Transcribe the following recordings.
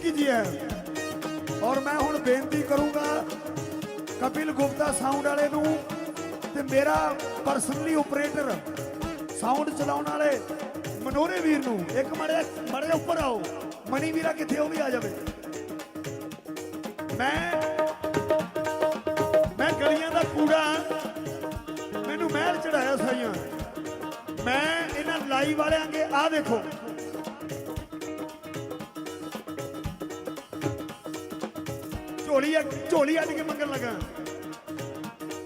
ਜ਼ਿੰਦਗੀ ਜੀ ਹੈ? ਔਰ ਮੈਂ ਹੁਣ ਬੇਨਤੀ ਕਰੂੰਗਾ ਕਪਿਲ ਗੁਪਤਾ ਸਾਊਂਡ ਵਾਲੇ ਨੂੰ ਤੇ ਮੇਰਾ ਪਰਸਨਲੀ ਆਪਰੇਟਰ ਸਾਊਂਡ ਚਲਾਉਣ ਵਾਲੇ ਮਨੋਰੇ ਵੀਰ ਨੂੰ, ਇੱਕ ਮੜੇ ਮੜੇ ਉੱਪਰ ਆਓ ਮਣੀ ਵੀਰਾ ਕਿੱਥੇ ਉਹ ਵੀ ਆ ਜਾਵੇ। ਮੈਂ ਮੈਂ ਗਲੀਆਂ ਦਾ ਕੂੜਾ, ਮੈਨੂੰ ਮਹਿਲ ਚੜਾਇਆ ਸਾਈਆਂ। ਮੈਂ ਇਹਨਾਂ ਲਾਈਵ ਵਾਲਿਆਂ ਅੱਗੇ ਆ ਦੇਖੋ। ਝੋਲੀ ਝੋਲੀ ਅੱਡ ਕੇ ਮੰਗਣ ਲੱਗਾ।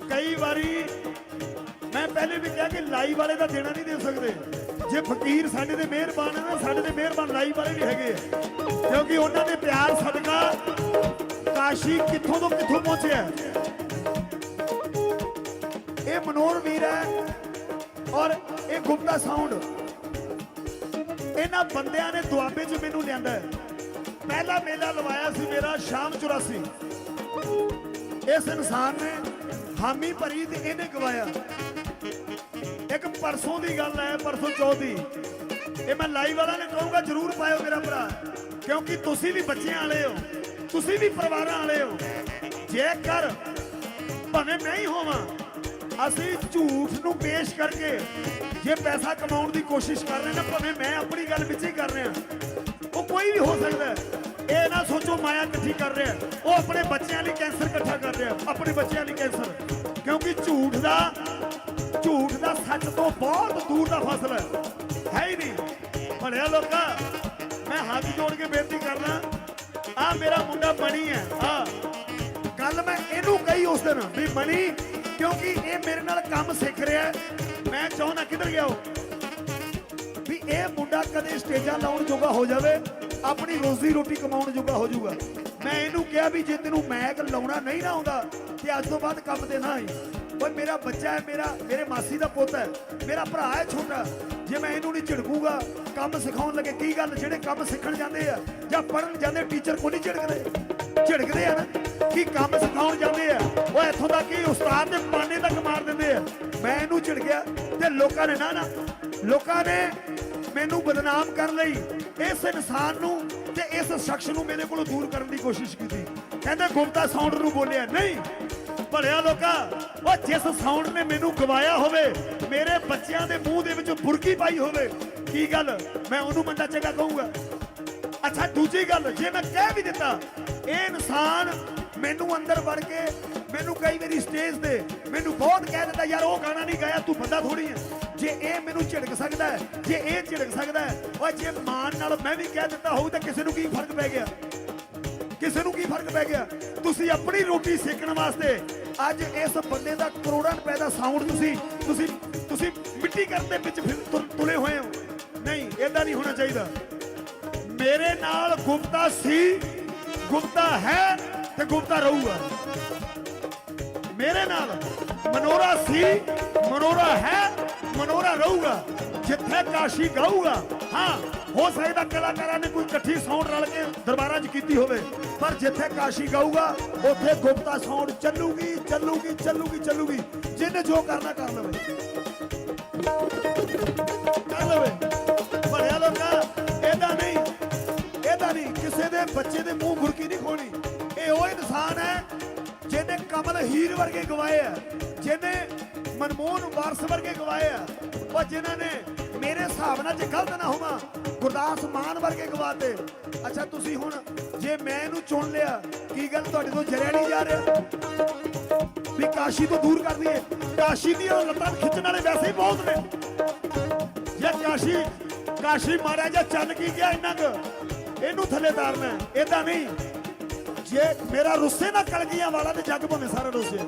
ਕਈ ਵਾਰੀ ਮੈਂ ਪਹਿਲੇ ਵੀ ਕਿਹਾ ਕਿ ਲਾਈਵ ਵਾਲੇ ਦਾ ਦੇਣਾ ਨਹੀਂ ਦੇ ਸਕਦੇ। ਜੇ ਫਕੀਰ ਸਾਡੇ ਦੇ ਮਿਹਰਬਾਨ ਹੈ ਸਾਡੇ ਦੇ ਮਿਹਰਬਾਨ ਲਾਈਵ ਵਾਲੇ ਵੀ ਹੈਗੇ। ਕਿਉਂਕਿ ਉਹਨਾਂ ਦੇ ਪਿਆਰ ਸਦਕਾ ਕਾਸ਼ੀ ਕਿੱਥੋਂ ਤੋਂ ਕਿੱਥੋਂ ਪਹੁੰਚਿਆ ਇਹ ਮਨੋਰ ਵੀਰ ਹੈ ਔਰ ਇਹ ਗੁਪਤਾ ਸਾਊਂਡ। ਇਹਨਾਂ ਬੰਦਿਆਂ ਨੇ ਦੁਆਬੇ 'ਚ ਮੈਨੂੰ ਲਿਆਂਦਾ ਹੈ। ਪਹਿਲਾ ਮੇਲਾ ਲਵਾਇਆ ਸੀ ਮੇਰਾ, ਸ਼ਾਮ 84 ਇਸ ਇਨਸਾਨ ਨੇ ਹਾਮੀ ਭਰੀ ਤੇ ਇਹਨੇ ਗਵਾਇਆ। ਇੱਕ ਪਰਸੋਂ ਦੀ ਗੱਲ ਹੈ, ਪਰਸੋਂ ਚੌਥੀ ਇਹ ਮੈਂ ਲਾਈਵ ਵਾਲਾ ਨੇ ਕਹੂੰਗਾ, ਜਰੂਰ ਪਾਇਓ ਮੇਰਾ ਭਰਾ, ਕਿਉਂਕਿ ਤੁਸੀਂ ਵੀ ਬੱਚਿਆਂ ਵਾਲੇ ਹੋ, ਤੁਸੀਂ ਵੀ ਪਰਿਵਾਰਾਂ ਵਾਲੇ ਹੋ। ਜੇਕਰ ਭਾਵੇਂ ਮੈਂ ਹੀ ਹੋਵਾਂ, ਅਸੀਂ ਝੂਠ ਨੂੰ ਪੇਸ਼ ਕਰਕੇ ਜੇ ਪੈਸਾ ਕਮਾਉਣ ਦੀ ਕੋਸ਼ਿਸ਼ ਕਰ ਰਹੇ ਨਾ, ਭਾਵੇਂ ਮੈਂ ਆਪਣੀ ਗੱਲ ਵਿੱਚ ਹੀ ਕਰ ਰਿਹਾ। ਕੋਈ ਵੀ ਹੋ ਸਕਦਾ ਹੈ। ਇਹ ਨਾ ਸੋਚੋ ਮਾਇਆ ਇਕੱਠੀ ਕਰ ਰਿਹਾ ਉਹ ਆਪਣੇ ਬੱਚਿਆਂ ਲਈ ਕੈਂਸਰ ਇਕੱਠਾ ਕਰ ਰਿਹਾ ਆਪਣੇ ਬੱਚਿਆਂ ਲਈ ਕੈਂਸਰ। ਕਿਉਂਕਿ ਝੂਠ ਦਾ ਝੂਠ ਦਾ ਸੱਚ ਤੋਂ ਬਹੁਤ ਦੂਰ ਦਾ ਫਾਸਲਾ ਹੈ। ਹੈ ਹੀ ਨਹੀਂ। ਭੜਿਆ ਲੋਕਾ, ਮੈਂ ਹੱਥ ਜੋੜ ਕੇ ਬੇਨਤੀ ਕਰਦਾ ਆ ਮੇਰਾ ਮੁੰਡਾ ਬਣੀ ਹੈ। ਆ ਗੱਲ ਮੈਂ ਇਹਨੂੰ ਕਹੀ ਉਸ ਦਿਨ ਵੀ ਬਣੀ ਕਿਉਂਕਿ ਇਹ ਮੇਰੇ ਨਾਲ ਕੰਮ ਸਿੱਖ ਰਿਹਾ ਮੈਂ ਚਾਹੁੰਦਾ ਕਿੱਧਰ ਗਿਆ ਉਹ? ਇਹ ਮੁੰਡਾ ਕਦੇ ਸਟੇਜਾਂ ਲਾਉਣ ਜੋਗਾ ਹੋ ਜਾਵੇ, ਆਪਣੀ ਰੋਜ਼ੀ ਰੋਟੀ ਕਮਾਉਣ ਜੋਗਾ ਹੋ ਜਾਊਗਾ। ਮੈਂ ਇਹਨੂੰ ਕਿਹਾ ਵੀ ਜੇ ਤੈਨੂੰ ਮੈਕ ਲਾਉਣਾ ਨਹੀਂ ਨਾ ਆਉਂਦਾ, ਤੇ ਅੱਜ ਤੋਂ ਬਾਅਦ ਕੰਮ ਤੇ ਨਾ ਆਈ। ਓਏ, ਮੇਰਾ ਬੱਚਾ ਹੈ, ਮੇਰਾ, ਮੇਰੇ ਮਾਸੀ ਦਾ ਪੁੱਤ ਹੈ, ਮੇਰਾ ਭਰਾ ਹੈ ਛੋਟਾ। ਜੇ ਮੈਂ ਇਹਨੂੰ ਨਹੀਂ ਝਿੜਕੂਗਾ, ਕੰਮ ਸਿਖਾਉਣ ਲੱਗੇ, ਕੀ ਗੱਲ? ਜਿਹੜੇ ਕੰਮ ਸਿੱਖਣ ਜਾਂਦੇ ਆ, ਜਾਂ ਪੜਨ ਜਾਂਦੇ ਟੀਚਰ ਕੋਈ ਨਹੀਂ ਝਿੜਕਦੇ। ਝਿੜਕਦੇ ਆ ਨਾ, ਕੀ ਕੰਮ ਸਿਖਾਉਣ ਜਾਂਦੇ ਆ? ਉਹ ਇੱਥੋਂ ਤੱਕ ਕਿ ਉਸਤਾਦ ਦੇ ਪਾਨੇ ਤੱਕ ਮਾਰ ਦਿੰਦੇ ਆ। ਮੈਂ ਇਹਨੂੰ ਝਿੜਕਿਆ, ਤੇ ਲੋਕਾਂ ਨੇ ਨਾ ਨਾ, ਲੋਕਾਂ ਨੇ ਮੈਨੂੰ ਬਦਨਾਮ ਕਰਨ ਲਈ ਇਸ ਇਨਸਾਨ ਨੂੰ ਤੇ ਇਸ ਸ਼ਖਸ ਨੂੰ ਮੇਰੇ ਕੋਲੋਂ ਦੂਰ ਕਰਨ ਦੀ ਕੋਸ਼ਿਸ਼ ਕੀਤੀ। ਕਹਿੰਦੇ, ਗੁਪਤਾ ਸਾਊਂਡ ਨੂੰ ਬੋਲਿਆ, ਨਹੀਂ, ਭਲਿਆ ਲੋਕਾ, ਉਹ ਜਿਸ ਸਾਊਂਡ ਨੇ ਮੈਨੂੰ ਗਵਾਇਆ ਹੋਵੇ, ਮੇਰੇ ਬੱਚਿਆਂ ਦੇ ਮੂੰਹ ਦੇ ਵਿੱਚ ਬੁਰਕੀ ਪਾਈ ਹੋਵੇ, ਕੀ ਗੱਲ? ਮੈਂ ਉਹਨੂੰ ਮੰਦਾ ਚੰਗਾ ਕਹੂੰਗਾ? ਅੱਛਾ, ਦੂਜੀ ਗੱਲ, ਜੇ ਮੈਂ ਕਹਿ ਵੀ ਦਿੱਤਾ, ਇਹ ਇਨਸਾਨ ਮੈਨੂੰ ਅੰਦਰ ਵੜ ਕੇ, ਮੈਨੂੰ ਕਈ ਵਾਰੀ ਸਟੇਜ ਤੇ ਮੈਨੂੰ ਬਹੁਤ ਕਹਿ ਦਿੰਦਾ ਯਾਰ, ਉਹ ਗਾਣਾ ਨਹੀਂ ਗਾਇਆ, ਤੂੰ ਬੰਦਾ ਥੋੜੀ ਹੈ। ਜੇ ਇਹ ਮੈਨੂੰ ਝਿੜਕ ਸਕਦਾ ਹੈ, ਜੇ ਇਹ ਝਿੜਕ ਸਕਦਾ ਹੈ, ਓਏ ਜੇ ਮਾਨ ਨਾਲ ਮੈਂ ਵੀ ਕਹਿ ਦਿੱਤਾ ਹੋਊ ਤਾਂ ਕਿਸੇ ਨੂੰ ਕੀ ਫ਼ਰਕ ਪੈ ਗਿਆ? ਕਿਸੇ ਨੂੰ ਕੀ ਫ਼ਰਕ ਪੈ ਗਿਆ? ਤੁਸੀਂ ਆਪਣੀ ਰੋਟੀ ਸੇਕਣ ਵਾਸਤੇ ਅੱਜ ਇਸ ਬੰਦੇ ਦਾ ਕਰੋੜਾਂ ਰੁਪਏ ਦਾ ਸਾਊਂਡ ਤੁਸੀਂ ਤੁਸੀਂ ਤੁਸੀਂ ਮਿੱਟੀ ਕਰਨ ਦੇ ਵਿੱਚ ਫਿਰ ਤੁਲੇ ਹੋਏ ਹੋ। ਨਹੀਂ ਇਦਾਂ ਨਹੀਂ ਹੋਣਾ ਚਾਹੀਦਾ। ਮੇਰੇ ਨਾਲ ਗੁਪਤਾ ਸੀ, ਗੁਪਤਾ ਹੈ ਤੇ ਗੁਪਤਾ ਰਹੂਗਾ। ਮੇਰੇ ਨਾਲ ਮਨੋਰਾ ਸੀ ਮਨੋਰਾ ਹੈ ਮਨੋਰਾ ਰਹੂਗਾ ਜਿੱਥੇ ਕਾਸ਼ੀ ਗਾਊਗਾ ਹਾਂ ਹੋ ਸਕਦਾ ਕਲਾਕਾਰਾਂ ਨੇ ਕੋਈ ਇਕੱਠੀ ਸਾਊਂਡ ਰਲ ਕੇ ਦਰਬਾਰਾਂ 'ਚ ਕੀਤੀ ਹੋਵੇ ਪਰ ਜਿੱਥੇ ਕਾਸ਼ੀ ਗਾਊਗਾ ਉੱਥੇ ਗੁਪਤਾ ਸਾਊਂਡ ਚੱਲੂਗੀ ਚੱਲੂਗੀ ਚੱਲੂਗੀ ਚੱਲੂਗੀ ਜਿਹਨੇ ਜੋ ਕਰਨਾ ਕਰ ਲਵੇ ਕਰ ਲਵੇ ਭੜਿਆ ਲੋਕਾ ਇਹਦਾ ਨਹੀਂ ਇਹਦਾ ਨਹੀਂ ਕਿਸੇ ਦੇ ਬੱਚੇ ਦੇ ਮੂੰਹ ਬੁਰਕੀ ਨਹੀਂ ਖੋਣੀ ਇਹ ਉਹ ਇਨਸਾਨ ਹੈ ਜਿਹਨੇ ਕਮਲ ਹੀਰ ਵਰਗੇ ਗਵਾਏ ਆ ਜਿਹਨੇ ਮਨਮੋਹਨ ਵਾਰਸ ਵਰਗੇ ਗਵਾਏ ਆ। ਪਰ ਜਿਨ੍ਹਾਂ ਨੇ ਮੇਰੇ ਹਿਸਾਬ ਨਾਲ ਜੇ ਗਲਤ ਨਾ ਹੋਵਾਂ, ਗੁਰਦਾਸ ਮਾਨ ਵਰਗੇ ਗਵਾਤੇ ਅੱਛਾ, ਤੁਸੀਂ ਹੁਣ ਜੇ ਮੈਂ ਇਹਨੂੰ ਚੁਣ ਲਿਆ, ਕੀ ਗੱਲ ਤੁਹਾਡੇ ਤੋਂ ਜਰਿਆ ਨਹੀਂ ਜਾ ਰਿਹਾ? ਵੀ ਕਾਸ਼ੀ ਤੋਂ ਦੂਰ ਕਰ ਦਈਏ। ਕਾਸ਼ੀ ਦੀਆਂ ਲੱਤਾਂ ਖਿੱਚਣ ਵਾਲੇ ਵੈਸੇ ਹੀ ਬਹੁਤ ਨੇ। ਜੇ ਕਾਸ਼ੀ ਕਾਸ਼ੀ ਮਾਰਿਆ ਜਾਂ ਚੱਲ ਕੀ ਗਿਆ ਇੰਨਾ ਕੁ? ਇਹਨੂੰ ਥੱਲੇ ਤਾਰਨਾ ਇਦਾਂ ਨਹੀਂ। ਜੇ ਮੇਰਾ ਰੁੱਸੇ ਨਾ ਕਲਗੀਆਂ ਵਾਲਾ ਤੇ ਜੱਗ ਭਾਵੇਂ ਸਾਰਾ ਰੁੱਸੇ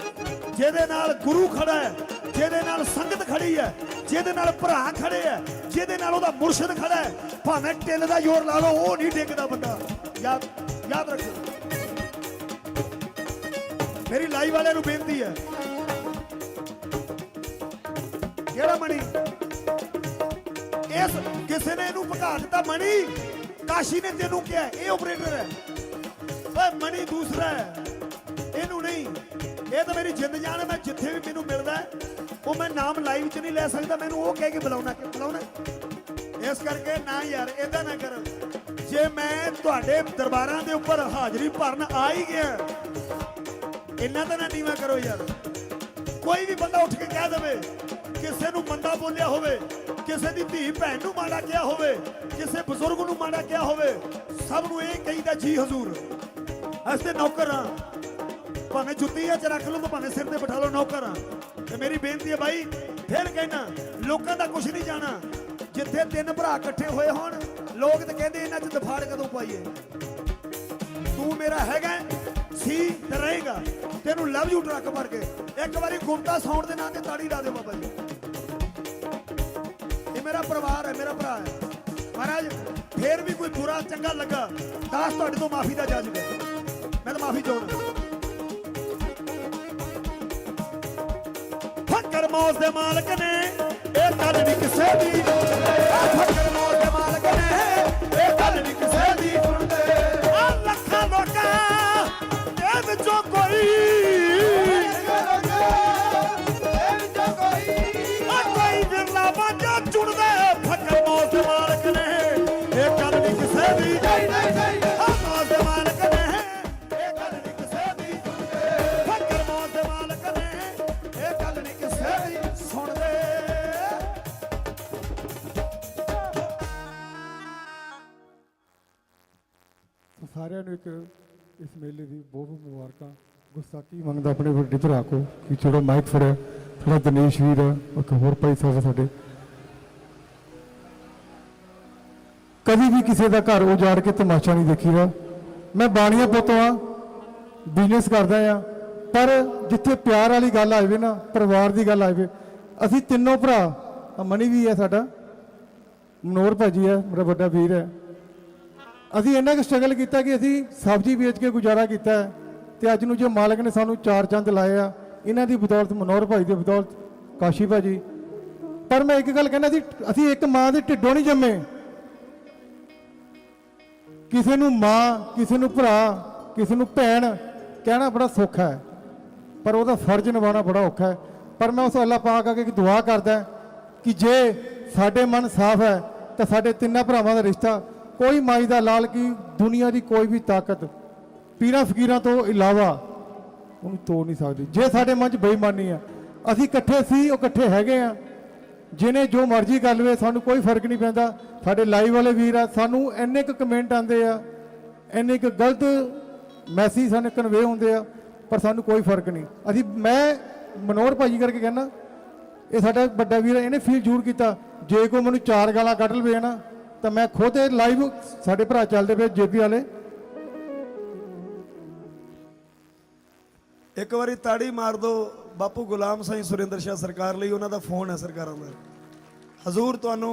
ਜਿਹਦੇ ਨਾਲ ਗੁਰੂ ਖੜਾ ਹੈ ਜਿਹਦੇ ਨਾਲ ਸੰਗਤ ਖੜੀ ਹੈ, ਜਿਹਦੇ ਨਾਲ ਭਰਾ ਖੜੇ ਹੈ, ਜਿਹਦੇ ਨਾਲ ਉਹਦਾ ਮੁਰਸ਼ਿਦ ਖੜਾ ਹੈ, ਭਾਵੇਂ ਟਿੱਲ ਦਾ ਜ਼ੋਰ ਲਾ ਲਓ, ਉਹ ਨਹੀਂ ਡਿੱਗਦਾ ਬੰਦਾ। ਯਾਦ ਯਾਦ ਰੱਖੋ ਮੇਰੀ ਲਾਈਵ ਵਾਲਿਆਂ ਨੂੰ ਬੇਨਤੀ ਹੈ। ਕਿਹੜਾ ਮਣੀ? ਇਸ ਕਿਸੇ ਨੇ ਇਹਨੂੰ ਭਗਾ ਦਿੱਤਾ, ਮਣੀ? ਕਾਸ਼ੀ ਨੇ ਤੈਨੂੰ ਕਿਹਾ, ਇਹ ਆਪਰੇਟਰ ਹੈ। ਓਏ ਮਣੀ ਦੂਸਰਾ ਹੈ। ਇਹਨੂੰ ਨਹੀਂ। ਇਹ ਤਾਂ ਮੇਰੀ ਜਿੰਦ ਜਾਨ ਹੈ, ਮੈਂ ਜਿੱਥੇ ਉਹ ਮੈਂ ਨਾਮ ਲਾਈਵ 'ਚ ਨਹੀਂ ਲੈ ਸਕਦਾ, ਮੈਨੂੰ ਉਹ ਕਹਿ ਕੇ ਬੁਲਾਉਣਾ ਕਿ ਬੁਲਾਉਣਾ। ਇਸ ਕਰਕੇ ਨਾ ਯਾਰ ਇਦਾਂ ਨਾ ਕਰੋ। ਜੇ ਮੈਂ ਤੁਹਾਡੇ ਦਰਬਾਰਾਂ ਦੇ ਉੱਪਰ ਹਾਜ਼ਰੀ ਭਰਨ ਆ ਹੀ ਗਿਆ, ਇੰਨਾ ਤਾਂ ਨਾ ਨੀਵਾ ਕਰੋ ਯਾਰ। ਕੋਈ ਵੀ ਬੰਦਾ ਉੱਠ ਕੇ ਕਹਿ ਦੇਵੇ, ਕਿਸੇ ਨੂੰ ਮੰਦਾ ਬੋਲਿਆ ਹੋਵੇ, ਕਿਸੇ ਦੀ ਧੀ ਭੈਣ ਨੂੰ ਮਾੜਾ ਕਿਹਾ ਹੋਵੇ, ਕਿਸੇ ਬਜ਼ੁਰਗ ਨੂੰ ਮਾੜਾ ਕਿਹਾ ਹੋਵੇ, ਸਭ ਨੂੰ ਇਹ ਕਹੀਦਾ, ਜੀ ਹਜ਼ੂਰ, ਅਸੀਂ ਨੌਕਰ ਹਾਂ। ਭਾਵੇਂ ਜੁੱਤੀ ਚ ਰੱਖ ਲਓ ਭਾਵੇਂ ਸਿਰ ਤੇ ਬਿਠਾ ਲਓ, ਨੌਕਰ ਹਾਂ। ਤੇ ਮੇਰੀ ਬੇਨਤੀ ਹੈ ਬਾਈ, ਫਿਰ ਕਹਿਣਾ, ਲੋਕਾਂ ਦਾ ਕੁਝ ਨਹੀਂ ਜਾਣਾ। ਜਿੱਥੇ ਤਿੰਨ ਭਰਾ ਇਕੱਠੇ ਹੋਏ ਹੋਣ, ਲੋਕ ਤੇ ਕਹਿੰਦੇ ਇਹਨਾਂ 'ਚ ਦਫਾੜ ਕਦੋਂ ਪਾਈਏ? ਤੂੰ ਮੇਰਾ ਹੈਗਾ ਸੀ ਤੇ ਰਹੇਗਾ। ਤੈਨੂੰ ਲਵ ਯੂ ਟਰੱਕ ਭਰ ਕੇ। ਇੱਕ ਵਾਰੀ ਗੁੰਮਤਾ ਸੌਣ ਦੇ ਨਾਂ ਤੇ ਤਾੜੀ ਲਾ ਦੇ ਬਾਬਾ ਜੀ। ਇਹ ਮੇਰਾ ਪਰਿਵਾਰ ਹੈ, ਮੇਰਾ ਭਰਾ ਹੈ। ਮਹਾਰਾਜ, ਫੇਰ ਵੀ ਕੋਈ ਬੁਰਾ, ਚੰਗਾ ਲੱਗਾ ਦਾਸ ਤੁਹਾਡੇ ਤੋਂ ਮਾਫੀ ਦਾ ਜਾਜ ਹੈ ਮੈਂ ਤਾਂ ਮਾਫੀ ਚਾਹੁੰਦਾ। ਫੱਕਰ ਮੌਜ ਦੇ ਮਾਲਕ ਨੇ, ਇਹ ਗੱਲ ਨਹੀਂ ਕਿਸੇ ਦੀ ਆਹ ਮੌਜ ਦੇ ਮਾਲਕ ਨੇ, ਇਹ ਗੱਲ ਨਹੀਂ ਕਿਸੇ ਦੀ ਆ ਲੱਖਾਂ ਲੋਕਾਂ ਦੇ ਵਿੱਚੋਂ ਕੋਈ ਸਾਰਿਆਂ ਨੂੰ ਇੱਕ ਇਸ ਮੇਲੇ ਦੀ ਬਹੁਤ ਬਹੁਤ ਮੁਬਾਰਕਾਂ। ਗੁਸਤਾਖੀ ਮੰਗਦਾ ਆਪਣੇ ਵੱਡੇ ਭਰਾ ਕੋ ਕਿ ਜਿਹੜਾ ਮਾਈਕ ਫੜਿਆ ਥੋੜਾ ਦਿਨੇਸ਼ ਵੀਰ ਆ, ਇੱਕ ਹੋਰ ਭਾਈ ਸਾਹਿਬ ਸਾਡੇ। ਕਦੀ ਵੀ ਕਿਸੇ ਦਾ ਘਰ ਉਜਾੜ ਕੇ ਤਮਾਸ਼ਾ ਨਹੀਂ ਦੇਖੀਦਾ ਮੈਂ ਬਾਣੀਆ ਪੁੱਤ ਆ ਬਿਜ਼ਨਸ ਕਰਦਾ ਆ ਪਰ ਜਿੱਥੇ ਪਿਆਰ ਵਾਲੀ ਗੱਲ ਆ ਜਾਵੇ ਨਾ ਪਰਿਵਾਰ ਦੀ ਗੱਲ ਆ ਜਾਵੇ ਅਸੀਂ ਤਿੰਨੋਂ ਭਰਾ ਆਹ ਵੀ ਹੈ ਸਾਡਾ ਮਨੋਰ ਭਾਜੀ ਹੈ ਮੇਰਾ ਵੱਡਾ ਵੀਰ ਹੈ। ਅਸੀਂ ਇੰਨਾ ਕੁ ਸਟਰਗਲ ਕੀਤਾ ਕਿ ਅਸੀਂ ਸਬਜ਼ੀ ਵੇਚ ਕੇ ਗੁਜ਼ਾਰਾ ਕੀਤਾ ਹੈ ਤੇ ਅੱਜ ਨੂੰ ਜੋ ਮਾਲਕ ਨੇ ਸਾਨੂੰ ਚਾਰ ਚੰਦ ਲਾਏ ਆ, ਇਹਨਾਂ ਦੀ ਬਦੌਲਤ ਮਨੋਹਰ ਭਾਈ ਦੀ ਬਦੌਲਤ ਕਾਸ਼ੀ ਭਾਜੀ। ਪਰ ਮੈਂ ਇੱਕ ਗੱਲ ਕਹਿੰਦਾ ਸੀ, ਅਸੀਂ ਇੱਕ ਮਾਂ ਦੇ ਢਿੱਡੋਂ ਨਹੀਂ ਜੰਮੇ। ਕਿਸੇ ਨੂੰ ਮਾਂ, ਕਿਸੇ ਨੂੰ ਭਰਾ, ਕਿਸੇ ਨੂੰ ਭੈਣ ਕਹਿਣਾ ਬੜਾ ਸੌਖਾ ਹੈ, ਪਰ ਉਹਦਾ ਫਰਜ਼ ਨਿਭਾਉਣਾ ਬੜਾ ਔਖਾ ਹੈ। ਪਰ ਮੈਂ ਉਸ ਅੱਲਾਹ ਪਾਕ ਅੱਗੇ ਇੱਕ ਦੁਆ ਕਰਦਾ ਕਿ ਜੇ ਸਾਡੇ ਮਨ ਸਾਫ਼ ਹੈ, ਤਾਂ ਸਾਡੇ ਤਿੰਨਾਂ ਭਰਾਵਾਂ ਦਾ ਰਿਸ਼ਤਾ ਕੋਈ ਮਾਈ ਦਾ ਲਾਲ ਕੀ, ਦੁਨੀਆ ਦੀ ਕੋਈ ਵੀ ਤਾਕਤ। ਪੀਰਾਂ ਫਕੀਰਾਂ ਤੋਂ ਇਲਾਵਾ ਉਹਨੂੰ ਤੋੜ ਨਹੀਂ ਸਕਦੀ। ਜੇ ਸਾਡੇ ਮਨ 'ਚ ਬੇਈਮਾਨੀ ਆ, ਅਸੀਂ ਇਕੱਠੇ ਸੀ, ਉਹ ਇਕੱਠੇ ਹੈਗੇ ਆ। ਜਿਹਨੇ ਜੋ ਮਰਜ਼ੀ ਕਰ ਲਵੇ ਸਾਨੂੰ ਕੋਈ ਫ਼ਰਕ ਨਹੀਂ ਪੈਂਦਾ। ਸਾਡੇ ਲਾਈਵ ਵਾਲੇ ਵੀਰ ਆ, ਸਾਨੂੰ ਇੰਨੇ ਕੁ ਕਮੈਂਟ ਆਉਂਦੇ ਆ, ਇੰਨੇ ਕੁ ਗਲਤ ਮੈਸੇਜ ਸਾਨੂੰ ਕਨਵੇ ਹੁੰਦੇ ਆ, ਪਰ ਸਾਨੂੰ ਕੋਈ ਫ਼ਰਕ ਨਹੀਂ। ਅਸੀਂ, ਮੈਂ ਮਨੋਹਰ ਭਾਜੀ ਕਰਕੇ ਕਹਿੰਦਾ, ਇਹ ਸਾਡਾ ਵੱਡਾ ਵੀਰ ਇਹਨੇ ਫੀਲ ਜ਼ਰੂਰ ਕੀਤਾ। ਜੇ ਕੋਈ ਮੈਨੂੰ ਚਾਰ ਗਾਲਾਂ ਕੱਢ ਲਵੇ ਨਾ ਤਾਂ ਮੈਂ ਖੁਦ ਇਹ ਲਾਈਵ ਸਾਡੇ ਭਰਾ ਚੱਲਦੇ ਪਏ ਜੇਪੀ ਵਾਲੇ। ਇੱਕ ਵਾਰੀ ਤਾੜੀ ਮਾਰ ਦੋ, ਬਾਪੂ ਗੁਲਾਮ ਸਿੰਘ ਸੁਰਿੰਦਰ ਸ਼ਾਹ ਸਰਕਾਰ ਲਈ, ਉਹਨਾਂ ਦਾ ਫੋਨ ਹੈ ਸਰਕਾਰਾਂ ਦਾ। ਹਜ਼ੂਰ ਤੁਹਾਨੂੰ